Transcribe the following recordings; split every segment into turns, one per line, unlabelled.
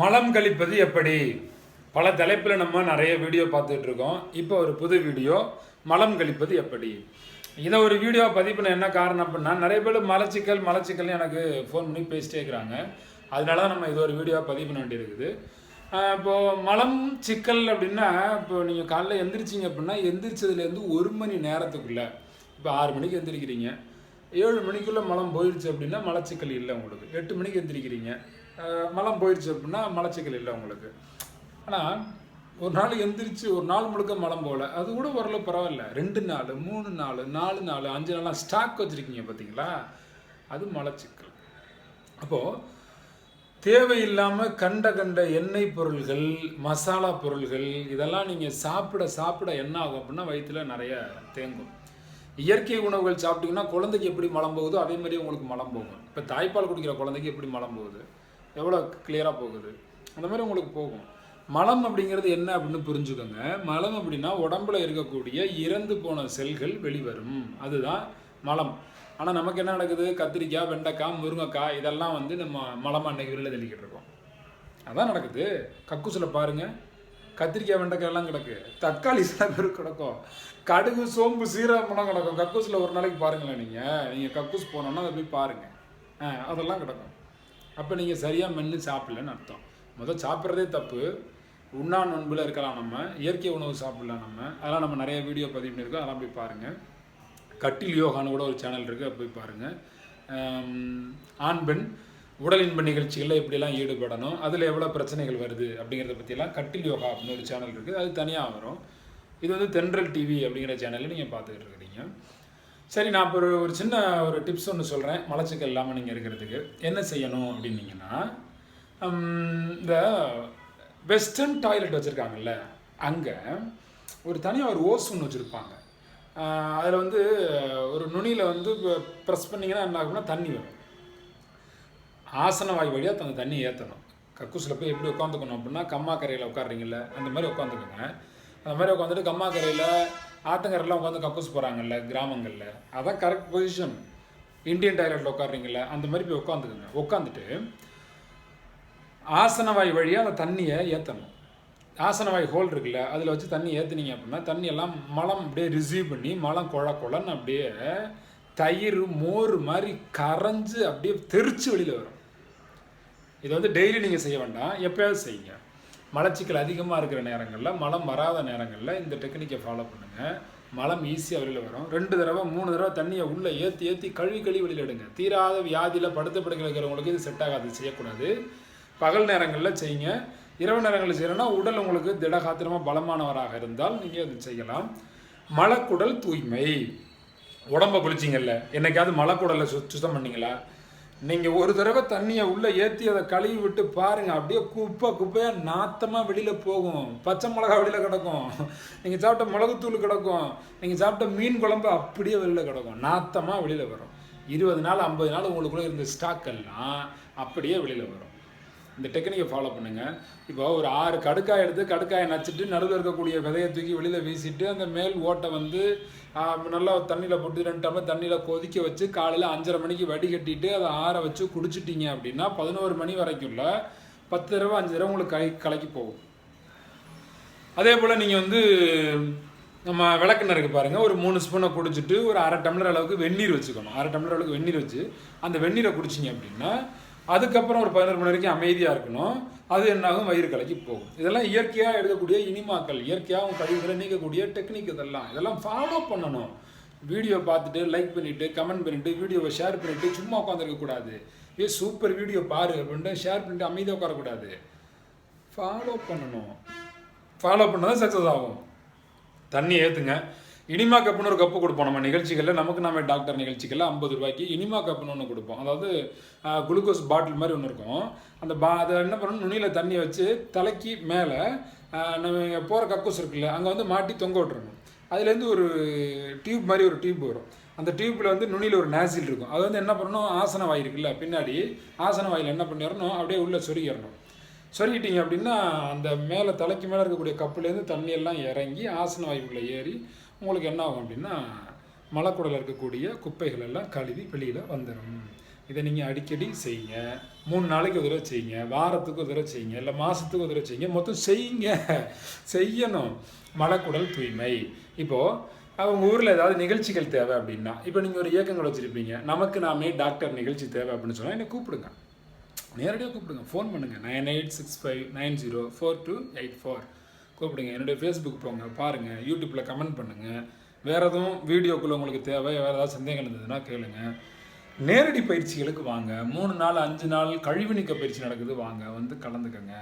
மலம் கழிப்பது எப்படி? பல தலைப்பில் நம்ம நிறைய வீடியோ பார்த்துட்ருக்கோம் இப்போ ஒரு புது வீடியோ மலம் கழிப்பது எப்படி? இதை ஒரு வீடியோ பதிவு பண்ண என்ன காரணம் அப்படின்னா நிறைய பேர் மலச்சிக்கல் மலச்சிக்கல்னு எனக்கு ஃபோன் பண்ணி பேசிட்டே இருக்கிறாங்க. அதனால தான் நம்ம இது ஒரு வீடியோ பதிவு பண்ண வேண்டியிருக்குது இப்போது மலம் சிக்கல் அப்படின்னா இப்போ நீங்கள் காலைல எந்திரிச்சிங்க அப்படின்னா எந்திரிச்சதுலேருந்து ஒரு மணி நேரத்துக்குள்ளே இப்போ ஆறு மணிக்கு எந்திரிக்கிறீங்க. ஏழு மணிக்குள்ளே மலம் போயிடுச்சு அப்படின்னா மலச்சிக்கல் இல்லை உங்களுக்கு. எட்டு மணிக்கு எந்திரிக்கிறீங்க. மலம் போயிடுச்சு அப்படின்னா மலச்சிக்கல் இல்லை உங்களுக்கு. ஆனால் ஒரு நாள் எந்திரிச்சு ஒரு நாள் முழுக்க மலம் போகல அது கூட ஓரளவு பரவாயில்ல. ரெண்டு நாள் மூணு நாள் நாலு நாள் அஞ்சு நாளாக ஸ்டாக் வச்சுருக்கீங்க பார்த்தீங்களா அது மலச்சிக்கல். அப்போது தேவையில்லாமல் கண்ட கண்ட எண்ணெய் பொருள்கள் மசாலா பொருள்கள் இதெல்லாம் நீங்கள் சாப்பிட சாப்பிட என்ன ஆகும் அப்படின்னா வயிற்றுல நிறைய தேங்கும். இயற்கை உணவுகள் சாப்பிட்டீங்கன்னா குழந்தைக்கு எப்படி மலம் போகுதோ அதே மாதிரி உங்களுக்கு மலம் போகும். இப்போ தாய்ப்பால் குடிக்கிற குழந்தைக்கு எப்படி மலம் போகுது? எவ்வளோ கிளியராக போகுது? அந்த மாதிரி உங்களுக்கு போகும். மலம் அப்படிங்கிறது என்ன அப்படின்னு புரிஞ்சுக்கோங்க. மலம் அப்படின்னா உடம்புல இருக்கக்கூடிய இறந்து போன செல்கள் வெளிவரும். அதுதான் மலம். ஆனால் நமக்கு என்ன நடக்குது? கத்திரிக்காய் வெண்டைக்காய் முருங்கைக்காய் இதெல்லாம் வந்து நம்ம மலம் அன்னைக்கு வெளியில் தெளிக்கிட்டு இருக்கோம். அதான் நடக்குது. கக்கூசில் பாருங்கள் கத்திரிக்காய் வெண்டைக்காய் எல்லாம் கிடக்கு. தக்காளி சில பேர் கிடக்கும். கடுகு சோம்பு சீரகமெல்லாம் கிடக்கும். கக்கூஸில் ஒரு நாளைக்கு பாருங்களேன் நீங்கள் நீங்கள் கக்கூஸ் போனோன்னா அதை போய் பாருங்கள் ஆ அதெல்லாம் கிடக்கும். அப்போ நீங்கள் சரியாக மென்று சாப்பிட்லன்னு அர்த்தம். முதல் சாப்பிட்றதே தப்பு. உண்ணா நண்பில் இருக்கலாம் நம்ம. இயற்கை உணவு சாப்பிடலாம் நம்ம. அதெல்லாம் நம்ம நிறைய வீடியோ பதிவு பண்ணியிருக்கோம். அதெல்லாம் போய் பாருங்கள் கட்டில் யோகான்னு கூட ஒரு சேனல் இருக்குது போய் பாருங்கள் ஆண் பெண். உடல் இன்ப நிகழ்ச்சிகளில் எப்படிலாம் ஈடுபடணும். அதில் எவ்வளோ பிரச்சனைகள் வருது அப்படிங்கிறத பற்றிலாம் கட்டில் யோகா அப்படின்னு ஒரு சேனல் இருக்குது அது தனியாக வரும். இது வந்து தென்றல் டிவி அப்படிங்கிற சேனலில் நீங்கள் பார்த்துக்கிட்டு இருக்கிறீங்க. சரி நான் இப்போ ஒரு ஒரு சின்ன ஒரு டிப்ஸ் ஒன்று சொல்கிறேன் மலச்சிக்கல் இல்லாமல் நீங்கள் இருக்கிறதுக்கு. என்ன செய்யணும் அப்படின்னீங்கன்னா இந்த வெஸ்டர்ன் டாய்லெட் வச்சுருக்காங்கல்ல அங்கே ஒரு தனியாக ஒரு ஓஸ் ஒன்று வச்சுருப்பாங்க. அதில் வந்து ஒரு நுனியில் வந்து ப்ரெஸ் பண்ணிங்கன்னா என்ன ஆகும்னா தண்ணி வரும். ஆசன வாய் வழியாக அந்த தண்ணி ஏற்றணும் கக்கூசில் போய் எப்படி உட்காந்துக்கணும் அப்படின்னா கம்மா கரையில் உட்காடுறீங்கல்ல அந்த மாதிரி உட்காந்துக்கோங்க. அந்த மாதிரி உட்காந்துட்டு கம்மா கரையில் ஆத்தங்கரையில் உட்காந்து கக்கூஸ் போகிறாங்கல்ல கிராமங்களில் அதான் கரெக்ட் பொசிஷன் இந்தியன் டாய்லெட்டில் உட்காடுறீங்கள அந்த மாதிரி போய் உட்காந்துக்குங்க. உட்காந்துட்டு ஆசனவாய் வழியாக அந்த தண்ணியை ஏற்றணும் ஆசனவாய் ஹோல் இருக்குல்ல அதில் வச்சு தண்ணி ஏற்றுனீங்க அப்படின்னா தண்ணி எல்லாம் மலம் அப்படியே ரிசீவ் பண்ணி மலம் குழ குழன்னு அப்படியே தயிர் மோர் மாதிரி கரைஞ்சு அப்படியே தெரிச்சு வெளியில் வரும். இதை வந்து டெய்லி நீங்கள் செய்ய வேண்டாம். எப்பயாவது செய்யுங்க. மலச்சிக்கல் அதிகமாக இருக்கிற நேரங்களில் மலம் வராத நேரங்களில் இந்த டெக்னிக்கை ஃபாலோ பண்ணுங்கள் மலம் ஈஸியாக வெளியில் வரும். ரெண்டு தடவை மூணு தடவை தண்ணியை உள்ளே ஏற்றி ஏற்றி கழுவி கழுவி வெளியில் எடுங்க. தீராத வியாதியில் படுத்த படுக்க இருக்கிறவங்களுக்கு இது செட் ஆகாது செய்யக்கூடாது. பகல் நேரங்களில் செய்யுங்க. இரவு நேரங்களில் செய்யணும்னா உடல் உங்களுக்கு திடகாத்திரமாக பலமானவராக இருந்தால் நீங்கள் அது செய்யலாம். மலக்குடல் தூய்மை. உடம்பை குளிச்சிங்கல்ல. என்னைக்காவது மலக்குடலை சு சுத்தம் பண்ணீங்களா? நீங்கள் ஒரு தடவை தண்ணியை உள்ளே ஏற்றி அதை கழுவி விட்டு பாருங்கள் அப்படியே குப்பை குப்பையாக நாத்தமாக வெளியில் போகும். பச்சை மிளகா வெளியில் கிடக்கும். நீங்கள் சாப்பிட்ட மிளகுத்தூள் கிடக்கும். நீங்கள் சாப்பிட்ட மீன் குழம்பு அப்படியே வெளியில் கிடக்கும். நாத்தமாக வெளியில் வரும். இருபது நாள் ஐம்பது நாள் உங்களுக்குள்ளே இருந்த ஸ்டாக் எல்லாம் அப்படியே வெளியில் வரும். இந்த டெக்னிக்கை ஃபாலோ பண்ணுங்கள் இப்போ ஒரு ஆறு கடுக்காய் எடுத்து கடுக்காயை நச்சுட்டு நடுவில் இருக்கக்கூடிய விதையை தூக்கி வெளியில் வீசிட்டு அந்த மேல் ஓட்டை வந்து நல்லா தண்ணியில் போட்டு ரெண்டு டம்ளர் தண்ணியில் கொதிக்க வச்சு காலையில் அஞ்சரை மணிக்கு வடிகட்டிட்டு அதை ஆற வச்சு குடிச்சிட்டீங்க அப்படின்னா பதினோரு மணி வரைக்கும்ல பத்து தடவை அஞ்சு தடவை உங்களுக்கு கை கலக்கி போகும். அதே போல் நீங்கள் வந்து நம்ம விளக்கெண்ணெய் பாருங்கள் ஒரு மூணு ஸ்பூனை குடிச்சிட்டு ஒரு அரை டம்ளர் அளவுக்கு வெந்நீர் வச்சுக்கணும். அரை டம்ளர் அளவுக்கு வெந்நீர் வச்சு அந்த வெந்நீரை குடிச்சிங்க அப்படின்னா அதுக்கப்புறம் ஒரு பதினோரு மணி வரைக்கும் அமைதியாக இருக்கணும். அது என்னாகும்? வயிறு கலக்கி போகும். இதெல்லாம் இயற்கையாக எடுக்கக்கூடிய இனிமாக்கள் இயற்கையாக கழிவுகளை நீக்கக்கூடிய டெக்னிக் இதெல்லாம். இதெல்லாம் ஃபாலோ பண்ணணும். வீடியோ பார்த்துட்டு லைக் பண்ணிவிட்டு கமெண்ட் பண்ணிவிட்டு வீடியோவை ஷேர் பண்ணிவிட்டு சும்மா உட்காந்துருக்கக்கூடாது ஏ சூப்பர் வீடியோ பாரு அப்படின்ட்டு ஷேர் பண்ணிட்டு அமைதியாக உட்காரக்கூடாது. ஃபாலோ பண்ணணும். ஃபாலோ பண்ணால் சக்ஸஸ் ஆகும். தண்ணி ஏற்றுங்க இனிமா கப்புன்னு ஒரு கப்பு கொடுப்போம். நம்ம நிகழ்ச்சிகளில் நமக்கு நாம டாக்டர் நிகழ்ச்சிகளில் ஐம்பது ரூபாய்க்கு இனிமா கப்புன்னு ஒன்று கொடுப்போம். அதாவது குளுக்கோஸ் பாட்டில் மாதிரி ஒன்று இருக்கும். அந்த பா அதை என்ன பண்ணணும்? நுனியில் தண்ணி வச்சு தலைக்கு மேலே நம்ம போகிற கக்கூஸ் இருக்குல்ல அங்கே வந்து மாட்டி தொங்க விட்டுறணும். அதுலேருந்து ஒரு டியூப் மாதிரி ஒரு டியூப் வரும். அந்த டியூப்பில் வந்து நுனியில் ஒரு நாசில் இருக்கும். அது வந்து என்ன பண்ணணும்? ஆசன வாய் இருக்குல்ல பின்னாடி ஆசன வாயில் என்ன பண்ணிடணும்? அப்படியே உள்ளே சொருகிடணும். சொருகிட்டீங்க அப்படின்னா அந்த மேலே தலைக்கு மேலே இருக்கக்கூடிய கப்புலேருந்து தண்ணியெல்லாம் இறங்கி ஆசன வாயுக்குள்ளே ஏறி உங்களுக்கு என்ன ஆகும் அப்படின்னா மலக்குடலில் இருக்கக்கூடிய குப்பைகள் எல்லாம் கழுவி வெளியில் வந்துடும் இதை நீங்கள் அடிக்கடி செய்யுங்க. மூணு நாளைக்கு ஒரு தடவை செய்யுங்க. வாரத்துக்கு ஒரு தடவை செய்யுங்க. இல்லை மாதத்துக்கு ஒரு தடவை செய்யுங்க. மொத்தம் செய்யுங்க. செய்யணும். மலக்குடல் தூய்மை. இப்போது அவங்க ஊரில் ஏதாவது நிகழ்ச்சிகள் தேவை அப்படின்னா இப்போ நீங்கள் ஒரு இயக்கங்கள் வச்சுருப்பீங்க. நமக்கு நாமே டாக்டர் நிகழ்ச்சி தேவை அப்படின்னு சொன்னால் என்னை கூப்பிடுங்க. நேரடியாக கூப்பிடுங்க. ஃபோன் பண்ணுங்கள் nine eight six five nine zero four two eight four. கூப்பிடுங்க. என்னுடைய ஃபேஸ்புக் போங்க பாருங்கள் யூடியூப்பில் கமெண்ட் பண்ணுங்கள் வேறு எதுவும் வீடியோக்குள்ளே உங்களுக்கு தேவை வேறு ஏதாவது சந்தேகம் இருந்ததுன்னா கேளுங்க. நேரடி பயிற்சிகளுக்கு வாங்க. மூணு நாள் அஞ்சு நாள் கழிவு நீக்க பயிற்சி நடக்குது வாங்க. வந்து கலந்துக்கங்க.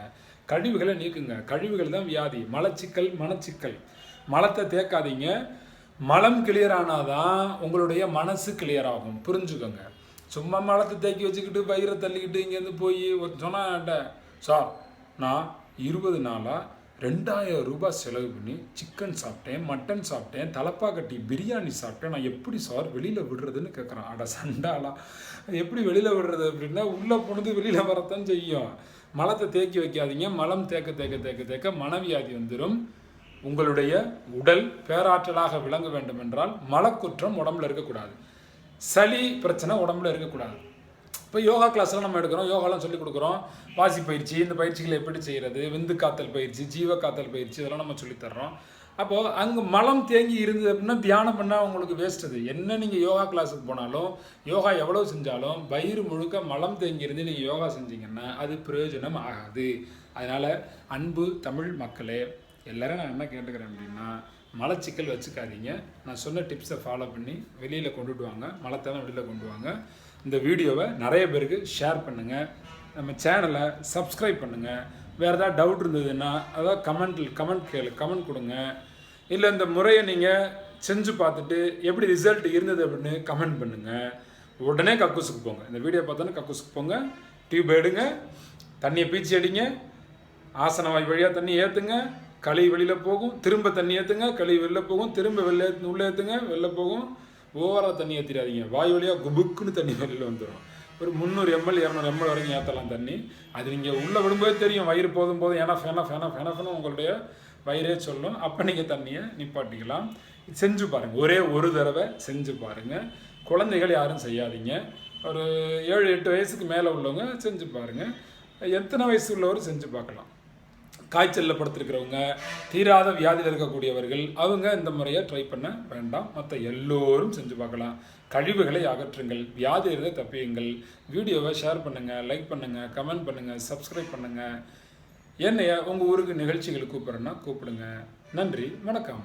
கழிவுகளை நீக்குங்க. கழிவுகள் தான் வியாதி. மலச்சிக்கல் மனச்சிக்கல். மலத்தை தேக்காதீங்க. மலம் கிளியர் ஆனாதான் உங்களுடைய மனசு கிளியர் ஆகும். புரிஞ்சுக்கோங்க. சும்மா மலத்தை தேக்கி வச்சுக்கிட்டு பயிரை தள்ளிக்கிட்டு இங்கேருந்து போய் சொன்னாட்ட சார் நான் இருபது நாளாக ரெண்டாயிரம் ரூபாய் செலவு பண்ணி சிக்கன் சாப்பிட்டேன் மட்டன் சாப்பிட்டேன் தலப்பா கட்டி பிரியாணி சாப்பிட்டேன். நான் எப்படி சார் வெளியில் விடுறதுன்னு கேட்குறான் அட சண்டாலாம் அது எப்படி வெளியில் விடுறது அப்படின்னா உள்ளே போனது வெளியில் வரத்தான் செய்யும். மலத்தை தேக்கி வைக்காதீங்க. மலம் தேக்க தேக்க தேக்க தேக்க மனவியாதி வந்துடும் உங்களுடைய உடல் பேராற்றலாக விளங்க வேண்டும் என்றால் மலக்குற்றம் உடம்புல இருக்கக்கூடாது. சளி பிரச்சனை உடம்புல இருக்கக்கூடாது. இப்போ யோகா கிளாஸ்லாம் நம்ம எடுக்கிறோம். யோகாலாம் சொல்லி கொடுக்குறோம். வாசி பயிற்சி இந்த பயிற்சிகளை எப்படி செய்கிறது விந்து காத்தல் பயிற்சி ஜீவ காத்தல் பயிற்சி இதெல்லாம் நம்ம சொல்லித் தர்றோம். அப்போது அங்கே மலம் தேங்கி இருந்தது அப்படின்னா தியானம் பண்ணால் உங்களுக்கு வேஸ்ட் அது. என்ன நீங்கள் யோகா கிளாஸுக்கு போனாலும் யோகா எவ்வளோ செஞ்சாலும் வயிறு முழுக்க மலம் தேங்கி இருந்து நீங்கள் யோகா செஞ்சீங்கன்னா அது பிரயோஜனம் ஆகாது. அதனால் அன்பு தமிழ் மக்களே எல்லோரும் நான் என்ன கேட்டுக்கிறேன் அப்படின்னா மலச்சிக்கல் வச்சுக்காதீங்க. நான் சொன்ன டிப்ஸை ஃபாலோ பண்ணி வெளியில் கொண்டுட்டு வாங்க மலத்தெல்லாம் வெளியில் கொண்டு வாங்க. இந்த வீடியோவை நிறைய பேருக்கு ஷேர் பண்ணுங்கள் நம்ம சேனலை சப்ஸ்கிரைப் பண்ணுங்கள் வேறு ஏதாவது டவுட் இருந்ததுன்னா அதாவது கமெண்ட்டில் கமெண்ட் கேளு கமெண்ட் கொடுங்க. இல்லை இந்த முறையை நீங்கள் செஞ்சு பார்த்துட்டு எப்படி ரிசல்ட் இருந்தது அப்படின்னு கமெண்ட் பண்ணுங்கள் உடனே கக்கூசுக்கு போங்க. இந்த வீடியோ பார்த்தோன்னா கக்கூசுக்கு போங்க. டியூப் எடுங்க. தண்ணியை பீச்சி அடிங்க. ஆசன வாய் வழியாக தண்ணி ஏற்றுங்க களி வெளியில் போகும் திரும்ப தண்ணி ஏற்றுங்க களி வெளில போகும் திரும்ப வெளில உள்ளே ஏற்றுங்க வெளில போகும். ஓவராக தண்ணி ஏற்றிடாதீங்க வாய் வழியாக குபுக்குன்னு தண்ணி வெளியில் வந்துடும் ஒரு முந்நூறு எம்எல் இரநூறு எம்எல் வரைக்கும் ஏற்றலாம் தண்ணி. அது நீங்கள் உள்ளே விடும்போது தெரியும். வயிறு போதும் போதும் ஏன்னா ஃபேனா ஃபேனா ஃபேனா உங்களுடைய வயிறே சொல்லும். அப்போ நீங்கள் தண்ணியை நிப்பாட்டிக்கலாம். செஞ்சு பாருங்கள் ஒரே ஒரு தடவை செஞ்சு பாருங்கள் குழந்தைகள் யாரும் செய்யாதீங்க. ஒரு ஏழு எட்டு வயசுக்கு மேலே உள்ளவங்க செஞ்சு பாருங்கள் எத்தனை வயசு உள்ளவரும் செஞ்சு பார்க்கலாம். காய்ச்சலில் படுத்திருக்கிறவங்க தீராத வியாதியில் இருக்கக்கூடியவர்கள் அவங்க இந்த முறையை ட்ரை பண்ண வேண்டாம். மற்ற எல்லோரும் செஞ்சு பார்க்கலாம். கழிவுகளை அகற்றுங்கள். வியாதியிலிருந்து தப்பியுங்கள். வீடியோவை ஷேர் பண்ணுங்கள் லைக் பண்ணுங்கள் கமெண்ட் பண்ணுங்கள் சப்ஸ்கிரைப் பண்ணுங்கள் என்னைய உங்கள் ஊருக்கு நிகழ்ச்சிகள் கூப்பிட்றேன்னா கூப்பிடுங்க. நன்றி வணக்கம்.